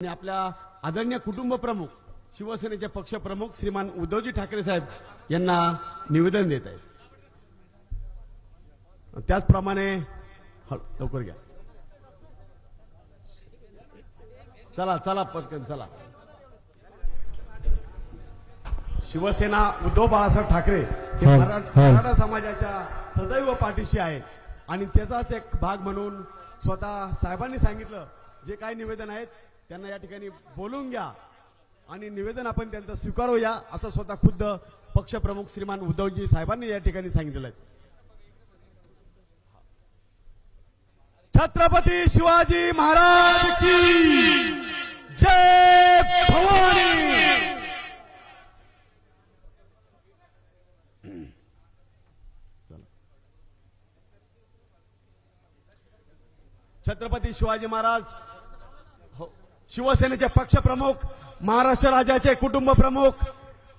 आणि आपल्या आदरणीय कुटुंब प्रमुख शिवसेनेचे पक्ष प्रमुख श्रीमान उद्धवजी ठाकरे साहेब यांना निवेदन देत आहे. त्याचप्रमाणे लवकर घ्या. चला चला पटकन चला. शिवसेना उद्धव बाळासाहेब ठाकरे हे हो, हो. मराठा समाजाच्या सदैव पाठीशी आहे. आणि त्याचाच एक भाग म्हणून स्वतः साहेबांनी सांगितलं जे काही निवेदन आहेत त्यांना या ठिकाणी बोलून घ्या आणि निवेदन आपण त्यांचं स्वीकारूया असं स्वतः खुद्द पक्षप्रमुख श्रीमान उद्धवजी साहेबांनी या ठिकाणी सांगितलं आहे छत्रपती शिवाजी महाराज की जय भवानी! छत्रपती शिवाजी महाराज शिवसेनेचे पक्षप्रमुख महाराष्ट्र राज्याचे कुटुंब प्रमुख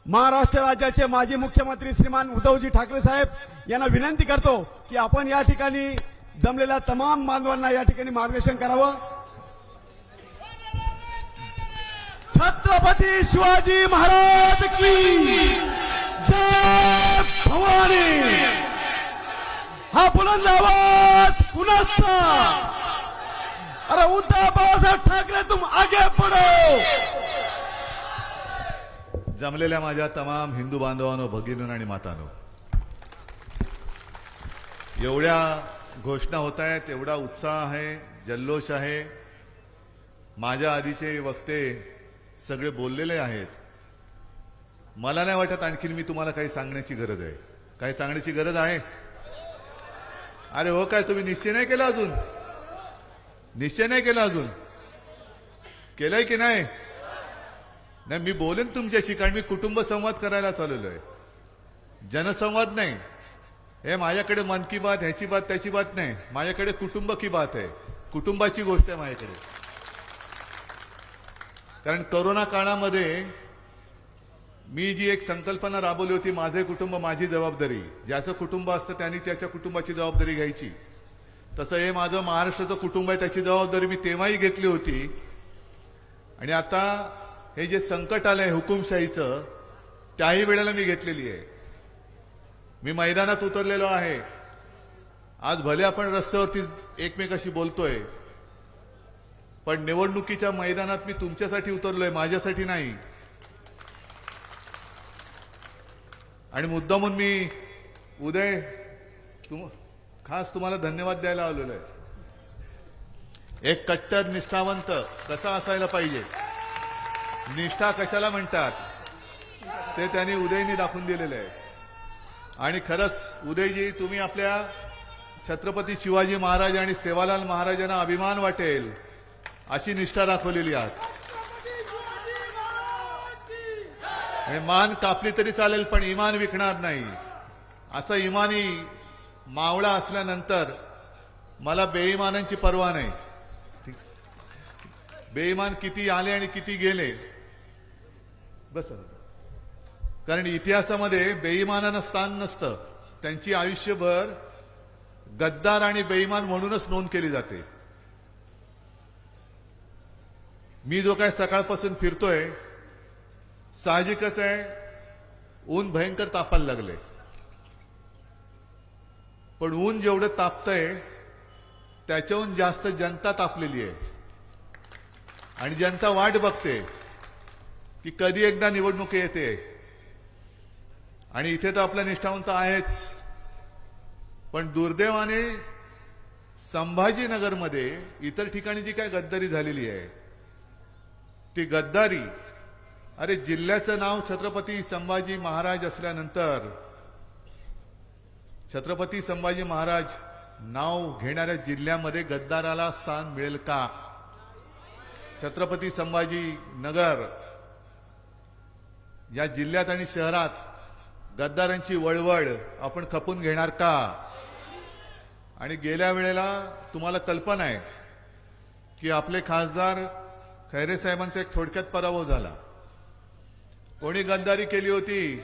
महाराष्ट्र राज्याचे माजी मुख्यमंत्री श्रीमान उद्धवजी ठाकरे साहेब यांना विनंती करतो की आपण या ठिकाणी जमलेल्या तमाम बांधवांना या ठिकाणी मार्गदर्शन करावं. छत्रपती शिवाजी महाराज की जय भवानी. हा बुलंद आवाज कुणाचा? अरे उद्धव बाळासाहेब ठाकरे तुम आगे पडो जमलेल्या माझ्या तमाम हिंदू बांधवांनो भगिनींनो आणि मातानो एवढ्या घोषणा होत आहेत एवढा उत्साह आहे जल्लोष आहे. माझ्या आधीचे वक्ते सगळे बोललेले आहेत. मला नाही वाटत आणखीन मी तुम्हाला काही सांगण्याची गरज आहे. काही सांगण्याची गरज आहे? अरे हो काय तुम्ही निश्चय नाही केला अजून? निश्चय नाही केला अजून. केलंय की नाही? नाही मी बोलेन तुमच्याशी कारण मी कुटुंब संवाद करायला चालवलो आहे जनसंवाद नाही. हे माझ्याकडे मन की बात ह्याची बात त्याची बात नाही. माझ्याकडे कुटुंब की बात आहे. कुटुंबाची गोष्ट आहे माझ्याकडे. कारण करोना काळामध्ये मी जी एक संकल्पना राबवली होती माझे कुटुंब माझी जबाबदारी. ज्याचं कुटुंब असतं त्यांनी त्याच्या कुटुंबाची जबाबदारी घ्यायची. तसं हे माझं महाराष्ट्राचं कुटुंब आहे त्याची जबाबदारी मी तेव्हाही घेतली होती. आणि आता हे जे संकट आलंय हुकुमशाहीचं त्याही वेळेला मी घेतलेली आहे. मी मैदानात उतरलेलो आहे. आज भले आपण रस्त्यावरती एकमेकाशी बोलतोय पण निवडणुकीच्या मैदानात मी तुमच्यासाठी उतरलोय माझ्यासाठी नाही. आणि मुद्दामून मी उदय तुम खास तुम्हाला धन्यवाद द्यायला आलेलो आहे. एक कट्टर निष्ठावंत कसा असायला पाहिजे? निष्ठा कशाला म्हणतात? ते त्यांनी उदयनी दाखवून दिलेलं आहे. आणि खरंच उदयजी तुम्ही आपल्या छत्रपती शिवाजी महाराज आणि सेवालाल महाराजांना अभिमान वाटेल अशी निष्ठा दाखवलेली आहात. मान कापली तरी चालेल पण इमान विकणार नाही. असं इमानी मावळा असल्यानंतर मला बेईमानांची पर्वा नाही. बेईमान किती आले आणि किती गेले? बस कारण इतिहासामध्ये बेईमानानं स्थान नसतं. त्यांची आयुष्यभर गद्दार आणि बेईमान म्हणूनच नोंद केली जाते. मी जो काय सकाळपासून फिरतोय साहजिकच आहे ऊन भयंकर तापायला लागले पण ऊन जेवढं तापतंय त्याच्याहून जास्त जनता तापलेली आहे. आणि जनता वाट बघते की कधी एकदा निवडणूक येते. आणि इथे तर आपला निष्ठावंत आहेच. पण दुर्दैवाने संभाजीनगरमध्ये इतर ठिकाणी जी काय गद्दारी झालेली आहे ती गद्दारी अरे जिल्ह्याचं नाव छत्रपती संभाजी महाराज असल्यानंतर छत्रपती संभाजी महाराज नाव घेणाऱ्या जिल्ह्यामध्ये गद्दाराला स्थान मिळेल का? छत्रपती संभाजी नगर. या जिल्ह्यात आणि शहरात गद्दारांची वळवळ आपण खपून घेणार का? आणि गेल्या वेळेला तुम्हाला कल्पना आहे की आपले खासदार खैरे साहेबांचा एक थोडक्यात पराभव झाला. कोणी गद्दारी केली होती?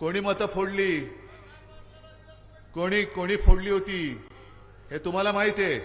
कोणी मतं फोडली? कोणी कोणी फोडली होती हे तुम्हाला माहिती आहे.